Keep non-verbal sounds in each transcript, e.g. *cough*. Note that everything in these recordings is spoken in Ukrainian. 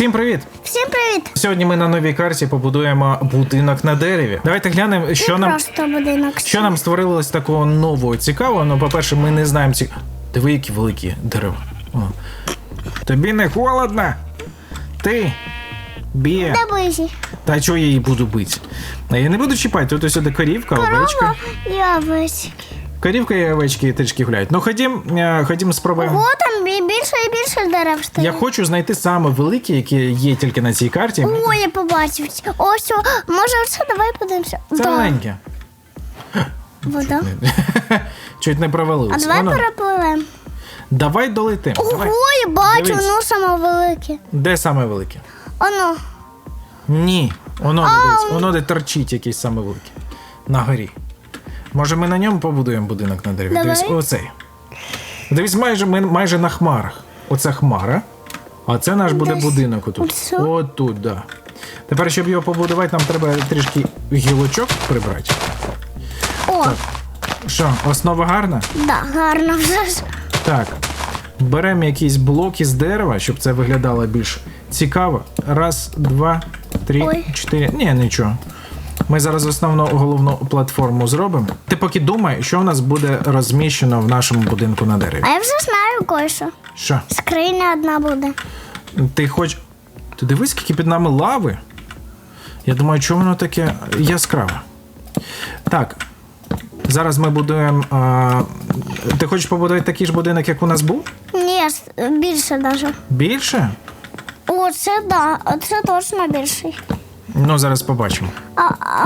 Всім привіт! Всім привіт! Сьогодні ми на новій карті побудуємо будинок на дереві. Давайте глянемо, що Це нам просто будинок. що нам створилось такого нового цікавого. Ну, по-перше, ми не знаємо ці. Диви, які великі дерева. О. Тобі не холодно? Ти б'є. Де бизі? Та чого я її буду бити? Я не буду чіпати, тут ось сюди корівка, овечка. Корова і. Корівка і овечки трішки гуляють. Ну ходім, е, ходім спробуємо. Ого, там бі- більше і більше дерев стає. Я хочу знайти саме великі, які є тільки на цій карті. О, я побачив. Ось, о, може оце давай подивимося. Це Да. маленьке. Вода. Чуть не *laughs* А провалилось. давай Воно. перепливемо. Давай долетим. Ого, Давай. я бачу, Дивись. воно саме велике. Де саме велике? Оно. Ні. Воно дивись, воно де торчить якийсь саме велике. На горі. Може, ми на ньому побудуємо будинок на дереві? Давай. Дивись, оцей. Дивись, майже ми майже на хмарах. Оце хмара. А це наш буде Десь будинок отут. Отут, да. Тепер, щоб його побудувати, нам треба трішки гілочок прибрати. О, Що, основа гарна? да, гарно вже ж. Так. Беремо якийсь блок із дерева, щоб це виглядало більш цікаво. Раз, два, три, Ой. чотири. Ні, нічого. Ми зараз основну головну платформу зробимо. Ти поки думай, що у нас буде розміщено в нашому будинку на дереві. А я вже знаю кое-що. Що? Скриня одна буде. Ти хоч. Ти дивись, скільки під нами лави. Я думаю, чому воно таке яскраве. Так. Зараз ми будуємо. А... Ти хочеш побудувати такий ж будинок, як у нас був? Ні, більше навіть. Більше? О, це да, це точно більший. Ну, зараз побачимо. А, а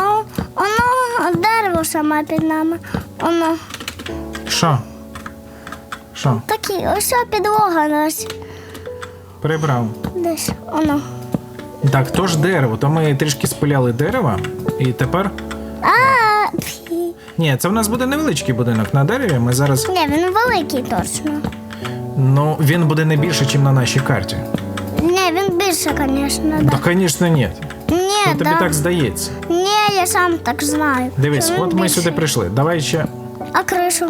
воно дерево саме під нами. Воно Що? Що? такі, ось підлога десь. Прибрав. Десь воно. Так, то ж дерево, то ми трішки спиляли дерева, і тепер. А, фі. Ні, це в нас буде невеличкий будинок на дереві. Ми зараз. Ні, він великий точно. Ну, він буде не більше, ніж на нашій карті. Ні, він більше, звісно, да. Звісно, ні. Ні, тобі да. так здається. Ні, я сам так знаю. Дивись, що він от ми більший. сюди прийшли. Давай ще. А кришу?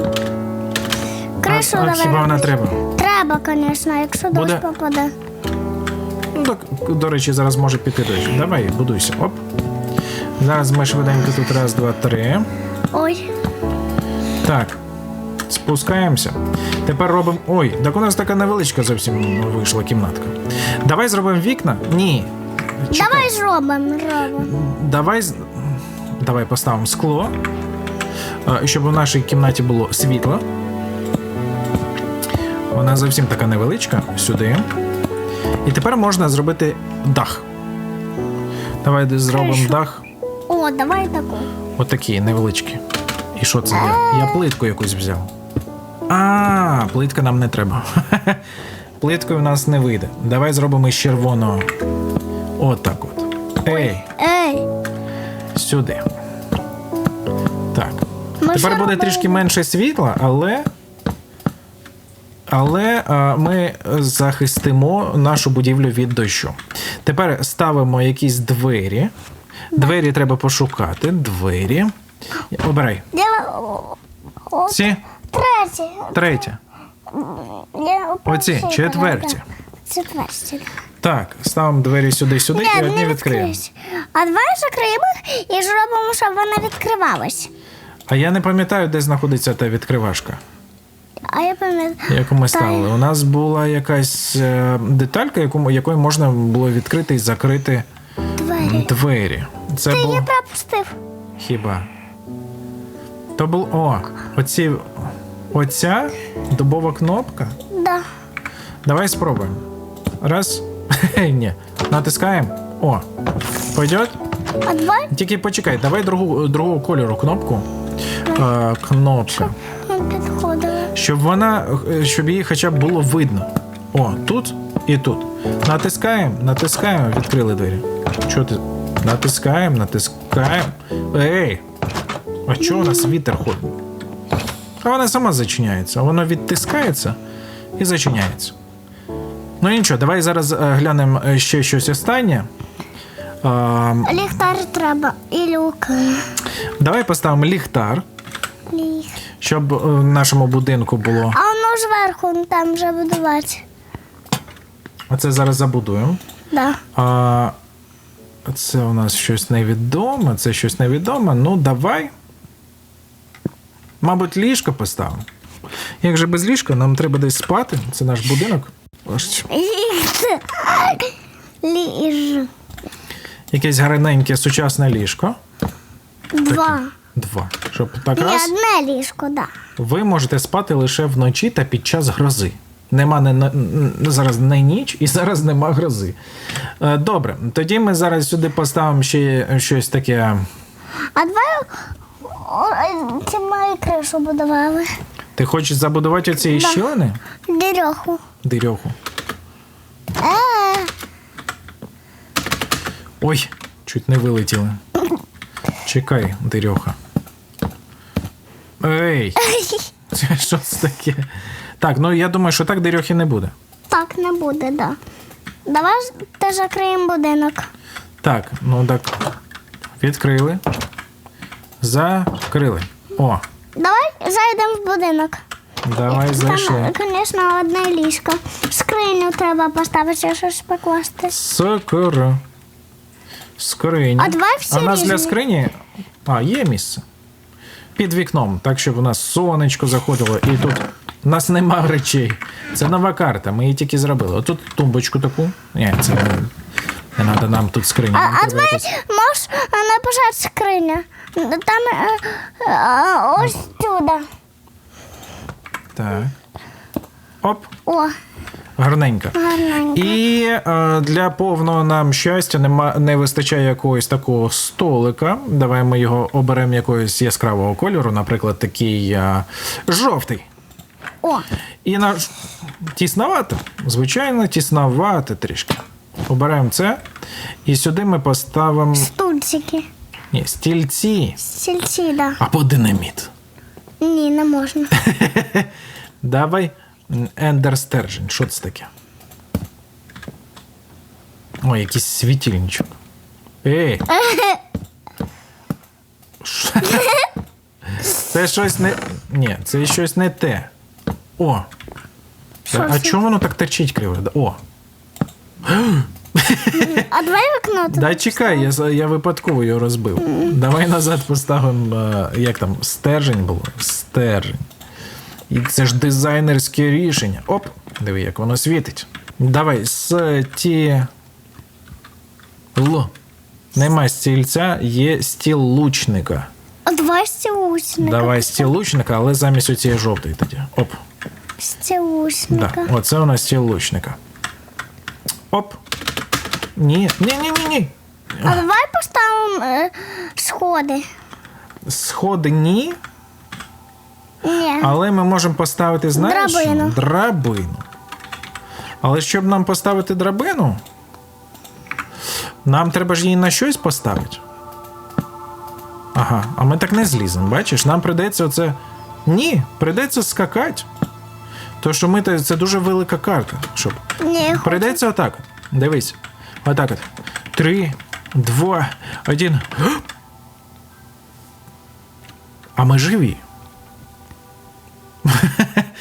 Кришу а, а давай. хіба вона треба? Треба, звісно, якщо дощ попаде. Ну так, до речі, зараз може піти дощ. Давай, будуйся. Оп. Зараз ми швиденько тут раз, два, три. Ой. Так. Спускаємося. Тепер робимо. Ой, так у нас така невеличка зовсім вийшла кімнатка. Давай зробимо вікна. Ні. Чекай. Давай зробимо, зробимо. Давай. Давай поставимо скло, щоб у нашій кімнаті було світло. Вона зовсім така невеличка. Сюди. І тепер можна зробити дах. Давай зробимо Хорошо. дах. О, давай таку. Отакі невеличкі. І що це я? Я плитку якусь взяв. А, плитка нам не треба. *laughs* Плиткою в нас не вийде. Давай зробимо з червоного. Отак от. Ей, Ей, сюди. Так. Ми Тепер буде трішки менше світла, але. Але а, ми захистимо нашу будівлю від дощу. Тепер ставимо якісь двері. Двері треба пошукати. Двері. Обирай. Ці Третє. третя. Оці четверті. Порядок. Четверті. Так, ставимо двері сюди, сюди і одні не відкриємо. А давай закриємо і зробимо, щоб вона відкривалась. А я не пам'ятаю, де знаходиться та відкривашка, А я пам'ятаю. яку ми Та- ставили. У нас була якась е, деталька, яку, якою можна було відкрити і закрити Двері. двері. Це Ти її пропустив. хіба. То було. О, оці. Оця дубова кнопка. Да. Давай спробуємо. Раз. *laughs* Ні. Натискаємо. О. Пойдет? А давай Тільки почекай, давай другу, другого кольору кнопку. Е, кнопка. Щоб вона, е, щоб її хоча б було видно. О, тут і тут. Натискаємо, натискаємо, відкрили двері. Що ти? Натискаємо, натискаємо. Ей! А чого у нас вітер ходить? А вона сама зачиняється. Воно відтискається і зачиняється. Ну нічого, давай зараз е, глянемо е, ще щось останнє. Ліхтар треба і люк. давай поставимо ліхтар, Ліх. щоб е, в нашому будинку було. А воно зверху там вже будувати. Оце зараз забудуємо. Да. А це у нас щось невідоме, це щось невідоме. Ну, давай. Мабуть, ліжко поставимо. Як же без ліжка, нам треба десь спати. Це наш будинок. Ось Ліж. Якесь гарненьке сучасне ліжко. Два. Два. Щоб так Ні, раз. одне ліжко, да. Ви можете спати лише вночі та під час грози. Нема не, на- н- зараз не ніч і зараз нема грози. Е, Добре, тоді ми зараз сюди поставимо ще щось таке. А давай о, ці мої кришу будували. Ти хочеш забудувати оці Да. щілини? Дірьоху. Дирьоху. Ой, чуть не вилетіли. Чекай, Дирьоха. Ей, *laughs* це що це таке? Так, ну я думаю, що так Дирьохи не буде. так не буде, да. Давай теж закриємо будинок. Так, ну так. Відкрили. Закрили. О, Давай зайдемо в будинок. давай зайшли. Там, звісно, одне ліжко. Скриню треба поставити, щось покласти. Скоро. Скриня. А давай всі А у нас для скрині. А, є місце. Під вікном, так щоб у нас сонечко заходило, і тут у нас нема речей. Це нова карта, ми її тільки зробили. Отут тумбочку таку. Ні, це не, не треба нам тут скриня. А, а давай можеш написати скриня. Там е, е, ось сюди. Так. Оп. О, Гарненько. І е, для повного нам щастя нема, не вистачає якогось такого столика. Давай ми його оберемо якогось яскравого кольору, наприклад, такий е, жовтий. О, І наш тісновато, звичайно, тісновато трішки. Оберемо це. І сюди ми поставимо стульчики. ні, стільці Стільці, да. або динаміт. Ні, не можна. *laughs* Давай м, ендер стержень. Що це таке? Ой, якийсь світильничок. Ей! *laughs* Це щось не. Ні, це щось не те. О! А чому воно так торчить криво? О! А давай вікно тут. Да чекай, я, я випадково його розбив. Давай назад поставимо, е, як там, стержень було? Стержень. І це ж дизайнерське рішення. Оп, диви, як воно світить. Давай, сті. Л. Нема стільця, є стіл лучника. А давай стілучника. Давай стіл лучника, але замість оцієї жовтої тоді. Оп. Да. Оце у нас стіл лучника. Оп. Ні, ні, ні, ні, ні. А давай поставимо е, сходи. Сходи ні, Ні. Але ми можемо поставити, знаєш. Драбину. драбину. Але щоб нам поставити драбину, нам треба ж її на щось поставити. Ага, а ми так не зліземо, бачиш? Нам прийдеться оце. Ні, прийдеться скакати. То що ми це дуже велика карта. Щоб... Ні, Прийдеться отак. от. Дивись. Отак от. Три, два, один. А ми живі.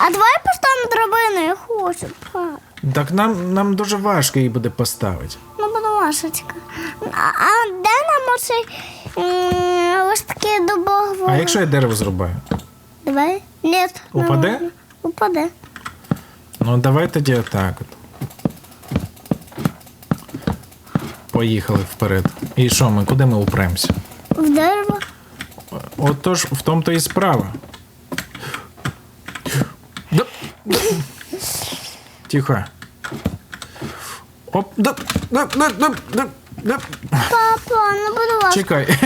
А давай поставимо драбину, я хочу. Так нам, нам дуже важко її буде поставити. Ну, ласочка. А, а де нам оцей ось такий дубок? А якщо я дерево зрубаю? Давай. Ні. Упаде? не. Упаде. Ну давай тоді отак от. Поїхали вперед. І що ми, куди ми упремося? В дерево. Отож, в тому то і справа. Да, да. Тихо. Оп, да, да, да, да, да, да. Папа, ну будь ласка. Чекай.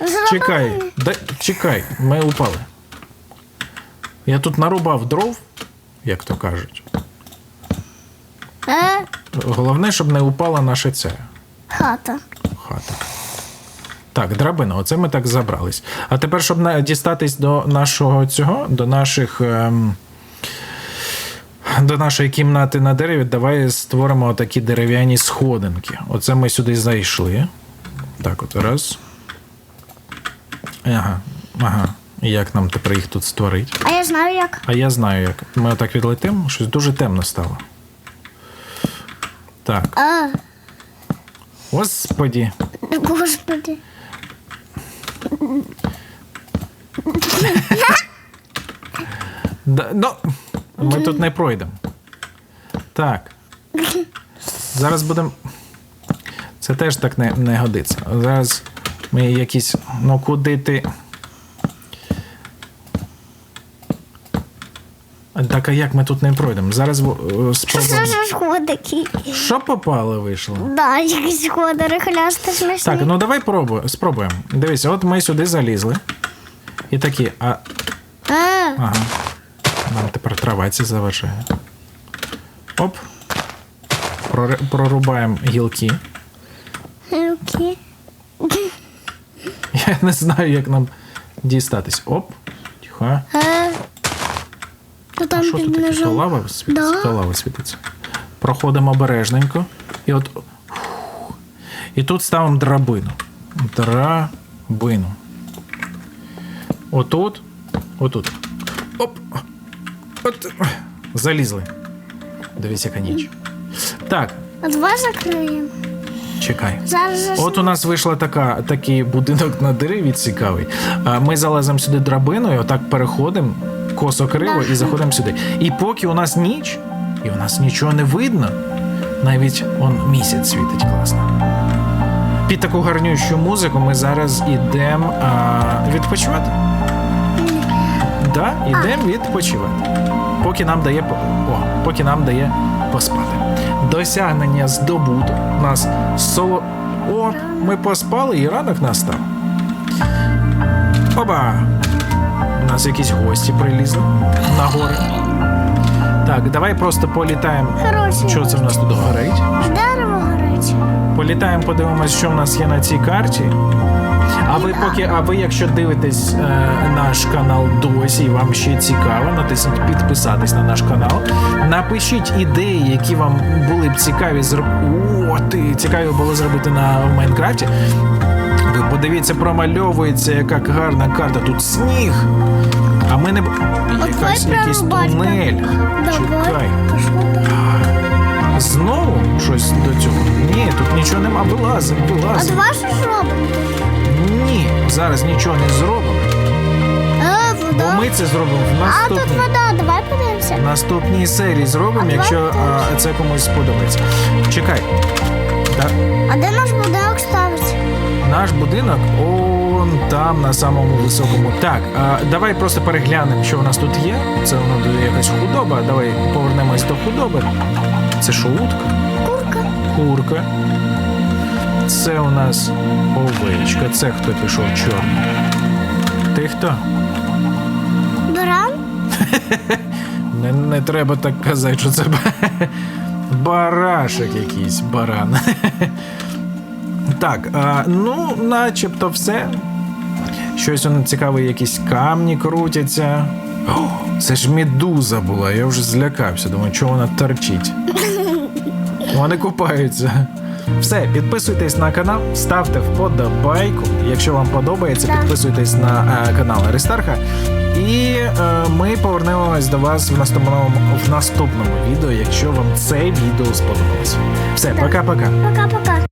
Зроби Чекай. мені. Да, чекай, ми упали. Я тут нарубав дров, як то кажуть. Е, Головне, щоб не упала наша ця хата. хата. Так, драбина, оце ми так забрались. А тепер, щоб на- дістатись до нашого цього, до наших. Ем, до нашої кімнати на дереві, давай створимо такі дерев'яні сходинки. Оце ми сюди зайшли. Так, от раз. Ага, ага. І як нам тепер їх тут створити? А я знаю як. А я знаю, як. Ми отак відлетимо, щось дуже темно стало. Так. А, Господі. Господи. Да, ну, ми тут не пройдемо. Так. Зараз будемо. Це теж так не, не годиться. Зараз ми якісь. Ну куди ти. Так, а як ми тут не пройдемо? Зараз е, Що спробуємо. за сходики? Що попало вийшло? Да, якісь сходи рихлясти смішні. Так, ну давай пробуємо, спробуємо. Дивися, от ми сюди залізли. І такі, а. А, Ага. Нам тепер трава ці заважає. Оп. Прорубаємо гілки. руки. *laughs* Я не знаю, як нам дістатись. Оп. Тихо. А, ну там Що тут таке? То лава? Да. Світиться. Проходимо обережненько. І от. І тут ставимо драбину. Драбину. Отут. Отут. Оп. От. Залізли. Дивись, яка ніч. Так, А два закриємо. чекай. Зараз же От у нас вийшла така, такий будинок на дереві цікавий. А, Ми залазимо сюди драбиною, отак переходимо косо криво і заходимо сюди. І поки у нас ніч, і у нас нічого не видно, навіть он місяць світить класно. Під таку гарнющу музику ми зараз ідемо відпочивати. Да, ідемо відпочивати. Поки нам дає о, поки нам дає поспати. Досягнення здобуто. У нас соло. О, ми поспали і ранок настав. Оба! У нас якісь гості прилізли на гори. Так, давай просто політаємо. Хороші. Що це в нас тут горить? Дерево горить. Політаємо, подивимось, що в нас є на цій карті. А ви поки, а ви, якщо дивитесь е, наш канал досі, і вам ще цікаво, натисніть підписатись на наш канал. Напишіть ідеї, які вам були б цікаві зробити. Цікаві було зробити на в Майнкрафті. Ви подивіться, промальовується, яка гарна карта. Тут сніг. А ми не якась якийсь тунель. Чекай. Знову щось до цього? Ні, тут нічого нема. Вилазимо, А два що ж робимо? Зараз нічого не зробимо. А, Бо вода. ми це зробимо в А тут наступній, вода, давай подивимося. в наступній серії зробимо, А якщо давай а, це комусь сподобається. Чекай. Та, А де наш будинок ставить? наш будинок он там на самому високому. Так, а, давай просто переглянемо, що у нас тут є. Це воно тут якась худоба. Давай повернемось до худоби. Це що, утка? Курка. Курка. Це у нас овечка. Це хто пішов чорний? Ти хто? Баран. *laughs* Не, не треба так казати, що це ба- *laughs* барашек якийсь баран. *laughs* Так, а, ну, начебто все. Щось воно цікаве, якісь камні крутяться. О, це ж медуза була, я вже злякався. Думаю, чого вона торчить. Вони купаються. Все, підписуйтесь на канал, ставте вподобайку. Якщо вам подобається, підписуйтесь на е, канал Аристарха. І е, ми повернемось до вас в наступному, в наступному відео, якщо вам це відео сподобалось. Все, пока-пока. Пока-пока.